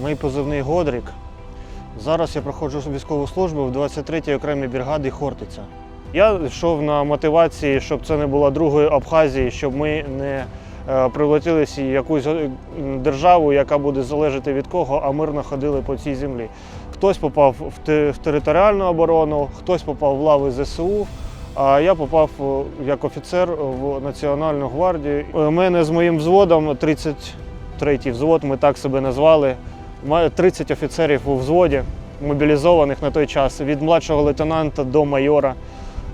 Мій позивний Годрік. Зараз я проходжу військову службу в 23-й окремій бригаді Хортиця. Я йшов на мотивації, щоб це не була другої Абхазії, щоб ми не е, прилетілися в якусь е, державу, яка буде залежати від кого, а мирно ходили по цій землі. Хтось попав в, територіальну оборону, хтось попав в лави ЗСУ, а я попав е, як офіцер в Національну гвардію. У мене з моїм взводом 33-й взвод, ми так себе назвали. Має 30 офіцерів у взводі, мобілізованих на той час від младшого лейтенанта до майора.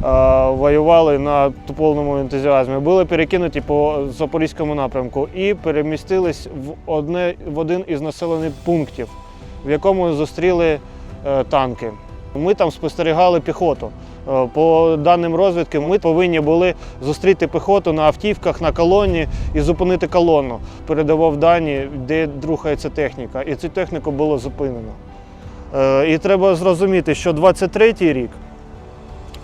е, Воювали на повному ентузіазмі, були перекинуті по запорізькому напрямку і перемістились в одне в один із населених пунктів, в якому зустріли е, танки. Ми там спостерігали піхоту. Е, По даним розвідки, ми повинні були зустріти піхоту на автівках, на колоні і зупинити колону. Передавав дані, де рухається техніка, і цю техніку було зупинено. Е, І треба зрозуміти, що 23-й рік,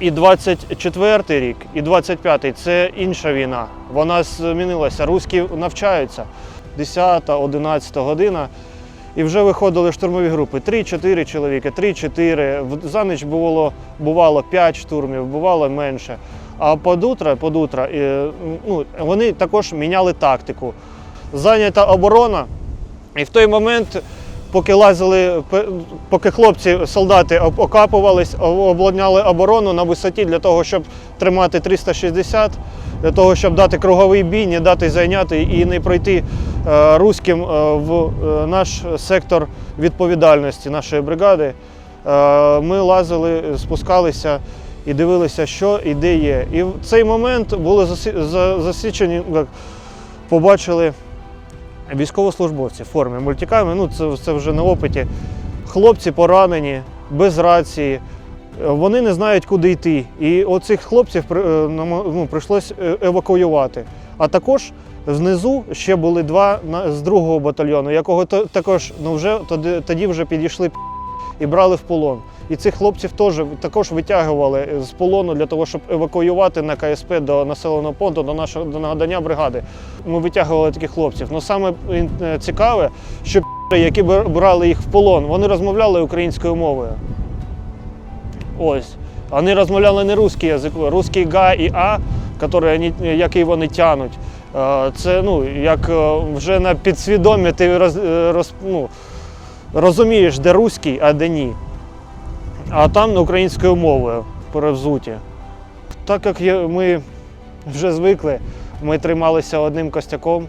і 24-й рік, і 25-й це інша війна. Вона змінилася. Руські навчаються 10-11 година. І вже виходили штурмові групи. 3-4 чоловіки, 3-4. За ніч було, бувало 5 штурмів, бувало менше. А під утро, під утро е, ну, вони також міняли тактику. Зайнята оборона, і в той момент, поки лазили, поки хлопці, солдати окапувались, об- обладняли оборону на висоті для того, щоб тримати 360, для того, щоб дати круговий бій, не дати зайняти і не пройти е, руським е, в е, наш сектор відповідальності нашої бригади. Ми лазили, спускалися і дивилися, що і де є. І в цей момент були засічені, побачили військовослужбовці в формі мультиками. Ну, це, це вже на опиті. Хлопці поранені, без рації. Е, Вони не знають, куди йти. І оцих хлопців е, ну, прийшлось е, евакуювати. А також знизу ще були два з другого батальйону, якого також ну, вже тоді, тоді вже підійшли і брали в полон. І цих хлопців теж також витягували з полону для того, щоб евакуювати на КСП до населеного пункту, до нашого до нагадання бригади. Ми витягували таких хлопців. Ну саме е, цікаве, що які бр- брали їх в полон, вони розмовляли українською мовою. Ось. Вони розмовляли не русський язик, русський га і а, який вони тянуть. Е, Це ну, як е, вже на підсвідомі ти роз, е, роз, ну, розумієш, де руський, а де ні. А там українською мовою перевзуті. Так як ми вже звикли, ми трималися одним костяком.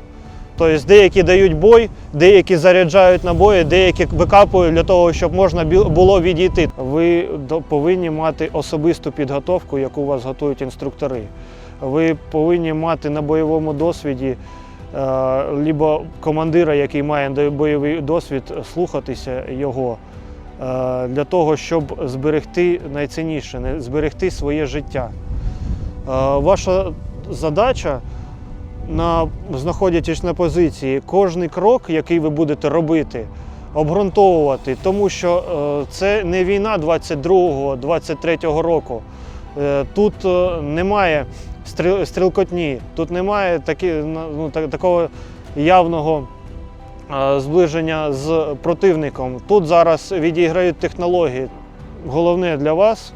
Тобто деякі дають бой, деякі заряджають набої, деякі викапують для того, щоб можна було відійти. Ви повинні мати особисту підготовку, яку вас готують інструктори. Ви повинні мати на бойовому досвіді е, либо командира, який має бойовий досвід, слухатися його е, для того, щоб зберегти найцінніше, зберегти своє життя. Е, Ваша задача, на, знаходячись на позиції, кожний крок, який ви будете робити, обґрунтовувати, тому що е, це не війна 22-го, 23-го року. Е, Тут е, немає стріл- стрілкотні, тут немає такі, ну, та- такого явного зближення з противником. Тут зараз відіграють технології. Головне для вас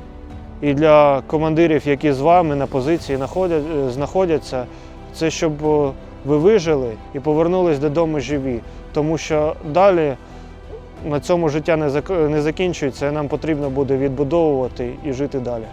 і для командирів, які з вами на позиції знаходяться, це щоб ви вижили і повернулись додому живі. Тому що далі на цьому життя не закінчується, і нам потрібно буде відбудовувати і жити далі.